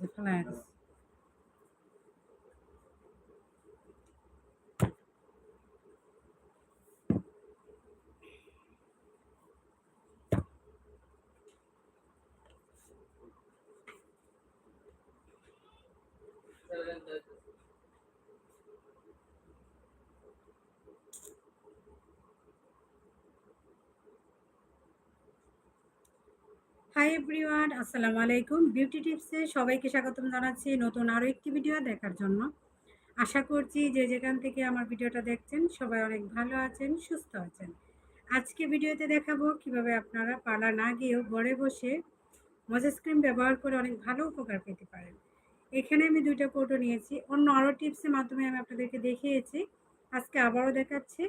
the flags. Thank you. Hi everyone আসসালামু আলাইকুম। Beauty টিপসে সবাইকে স্বাগতম জানাচ্ছি নতুন আরও একটি ভিডিও দেখার জন্য। আশা করছি যে যেখান থেকে আমার ভিডিওটা দেখছেন, সবাই অনেক ভালো আছেন, সুস্থ আছেন। আজকে ভিডিওতে দেখাবো কীভাবে আপনারা পালা না গিয়েও ঘরে বসে মজেস ক্রিম ব্যবহার করে অনেক ভালো উপকার পেতে পারেন। এখানে আমি দুইটা কোটো নিয়েছি। অন্য আরও টিপসের মাধ্যমে আমি আপনাদেরকে দেখিয়েছি। আজকে আবারও দেখাচ্ছি।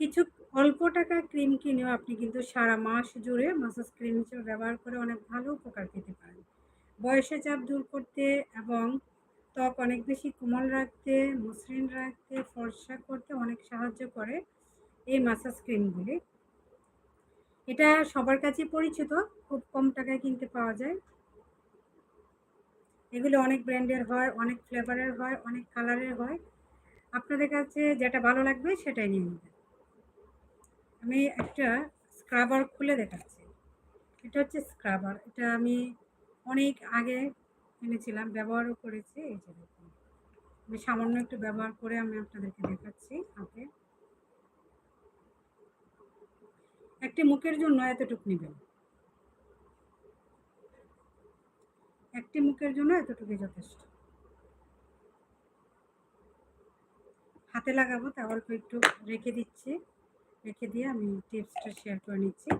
কিছু অল্প টাকা ক্রিম কিনেও আপনি কিন্তু সারা মাস জুড়ে মাসাজ ক্রিম হিসেবে ব্যবহার করে অনেক ভালো উপকার পেতে পারেন। বয়সে চাপ দূর করতে এবং ত্বক অনেক বেশি কোমল রাখতে, মসৃণ রাখতে, ফর্সা করতে অনেক সাহায্য করে এই মাসাজ ক্রিমগুলি এটা সবার কাছে পরিচিত, খুব কম টাকায় কিনতে পাওয়া যায়। এগুলো অনেক ব্র্যান্ডের হয়, অনেক ফ্লেভারের হয়, অনেক কালারের হয়। আপনাদের কাছে যেটা ভালো লাগবে সেটাই নিয়ে নেবেন। আমি একটা স্ক্রাবার খুলে দেখাচ্ছি। এটা হচ্ছে স্ক্রাবার এটা আমি অনেক আগে কিনেছিলাম ব্যবহারও করেছি, এই যে দেখুন। আমি সামান্য একটু ব্যবহার করে আমি আপনাদেরকে দেখাচ্ছি, হাতে। একটি মুখের জন্য এতটুকু নেবেন। একটি মুখের জন্য এতটুকুই যথেষ্ট। হাতে লাগাবো, তা অল্প একটু রেখে দিচ্ছি। রেখে দিয়ে আমি টিপসটা শেয়ার করে নিচ্ছি।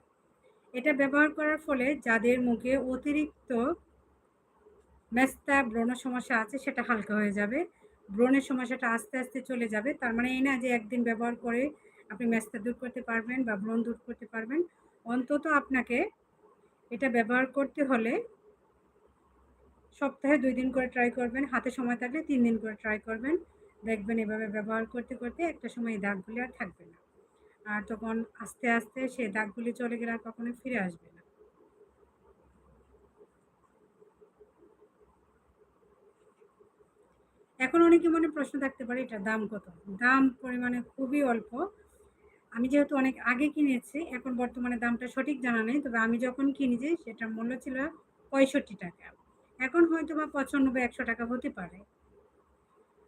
এটা ব্যবহার করার ফলে যাদের মুখে অতিরিক্ত মেস্তা ব্রণ সমস্যা আছে, সেটা হালকা হয়ে যাবে। ব্রণের সমস্যাটা আস্তে আস্তে চলে যাবে। তার মানে এই না যে একদিন ব্যবহার করে আপনি মেস্তা দূর করতে পারবেন বা ব্রণ দূর করতে পারবেন, অন্তত আপনাকে এটা ব্যবহার করতে হলে সপ্তাহে দুই দিন করে ট্রাই করবেন, হাতে সময় থাকলে তিন দিন করে ট্রাই করবেন। দেখবেন এভাবে ব্যবহার করতে করতে একটা সময় এই দাগগুলি আর থাকবে না। আর তখন আস্তে আস্তে সে দাগগুলি চলে গেলে আর কখনো ফিরে আসবে না। এখন অনেকে মনে প্রশ্ন থাকতে পারে, এটার দাম কত? দাম পরিমাণে খুবই অল্প। আমি যেহেতু অনেক আগে কিনেছি, এখন বর্তমানে দামটা সঠিক জানা নেই, তবে আমি যখন কিনেছি সেটার মূল্য ছিল পঁয়ষট্টি টাকা। এখন হয়তো বা পঁচানব্বই, একশো টাকা হতে পারে।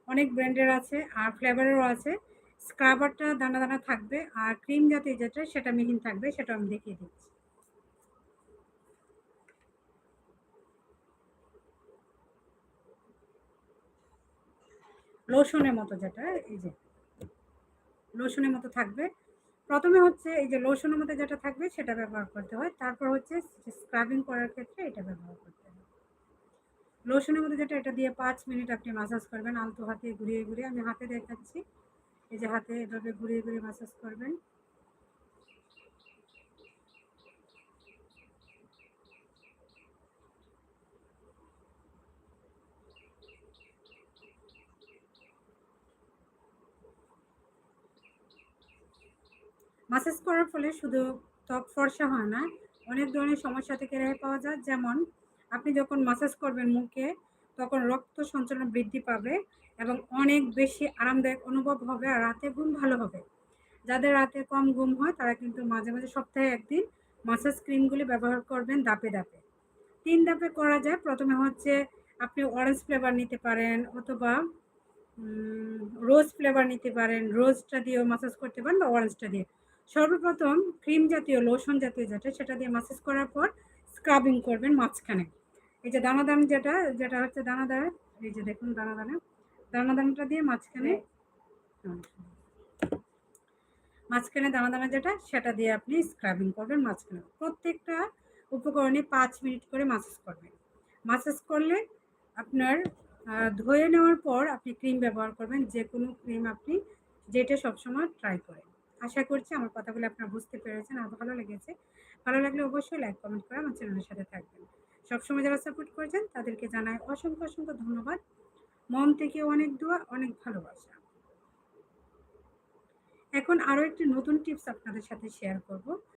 অনেক ব্র্যান্ডের আছে আর ফ্লেভারেরও আছে। স্ক্রাবারটা দানা দানা থাকবে আর ক্রিম জাতীয় যেটা, সেটা মিহিন থাকবে, সেটা আমি দেখিয়ে দিচ্ছি। লোশনের মতো যেটা, এই যে। লোশনের মতো থাকবে। প্রথমে হচ্ছে এই যে লোশনের মতো যেটা থাকবে, সেটা ব্যবহার করতে হয়। তারপর হচ্ছে স্ক্রাবিং করার ক্ষেত্রে এটা ব্যবহার করতে হয়। লোশনের মধ্যে যেটা, এটা দিয়ে পাঁচ মিনিট আপনি মাসাজ করবেন, আলতো হাতে ঘুরিয়ে ঘুরিয়ে আমি হাতে দেখাচ্ছি। এই যে হাতে এভাবে ঘুরিয়ে ঘুরিয়ে মাসাজ করবেন। মাসাজ করার ফলে শুধু ত্বক ফর্সা হয় না, অনেক ধরনের সমস্যা থেকে রেহাই পাওয়া যায়। যেমন, আপনি যখন মাসাজ করবেন মুখে তখন রক্ত সঞ্চালন বৃদ্ধি পাবে এবং অনেক বেশি আরামদায়ক অনুভব হবে আর রাতে ঘুম ভালো হবে। যাদের রাতে কম ঘুম হয়, তারা কিন্তু মাঝে মাঝে সপ্তাহে একদিন মাসাজ ক্রিমগুলি ব্যবহার করবেন দাপে দাপে। তিন দাপে করা যায়। প্রথমে হচ্ছে আপনি অরেঞ্জ ফ্লেভার নিতে পারেন অথবা রোজ ফ্লেভার নিতে পারেন। রোজটা দিয়েও মাসাজ করতে পারেন বা অরেঞ্জটা দিয়ে। সর্বপ্রথম ক্রিম জাতীয় লোশন জাতীয় যেটা, সেটা দিয়ে মাসাজ করার পর স্ক্রাবিং করবেন মাঝখানে। এই যে দানাদান যেটা যেটা হচ্ছে দানাদার, এই যে দেখুন দানাদানা। দানাদানাটা দিয়ে মাঝখানে মাঝখানে দানাদানা যেটা, সেটা দিয়ে আপনি স্ক্রাবিং করবেন মাঝখানে। প্রত্যেকটা উপকরণে পাঁচ মিনিট করে মাসাজ করবেন। মাসাজ করলে আপনার ধুয়ে নেওয়ার পর আপনি ক্রিম ব্যবহার করবেন, যে কোনো ক্রিম আপনি যেটা সবসময় ট্রাই করেন। আশা করছি আমার কথাগুলো আপনারা বুঝতে পেরেছেন, আর ভালো লেগেছে। ভালো লাগলে অবশ্যই লাইক কমেন্ট করে আমার চ্যানেলের সাথে থাকবেন। সবসময় যারা সাপোর্ট করেছেন, তাদেরকে জানাই অসংখ্য অসংখ্য ধন্যবাদ। মন থেকে অনেক দোয়া, অনেক ভালোবাসা। এখন আরও একটি নতুন টিপস আপনাদের সাথে শেয়ার করব।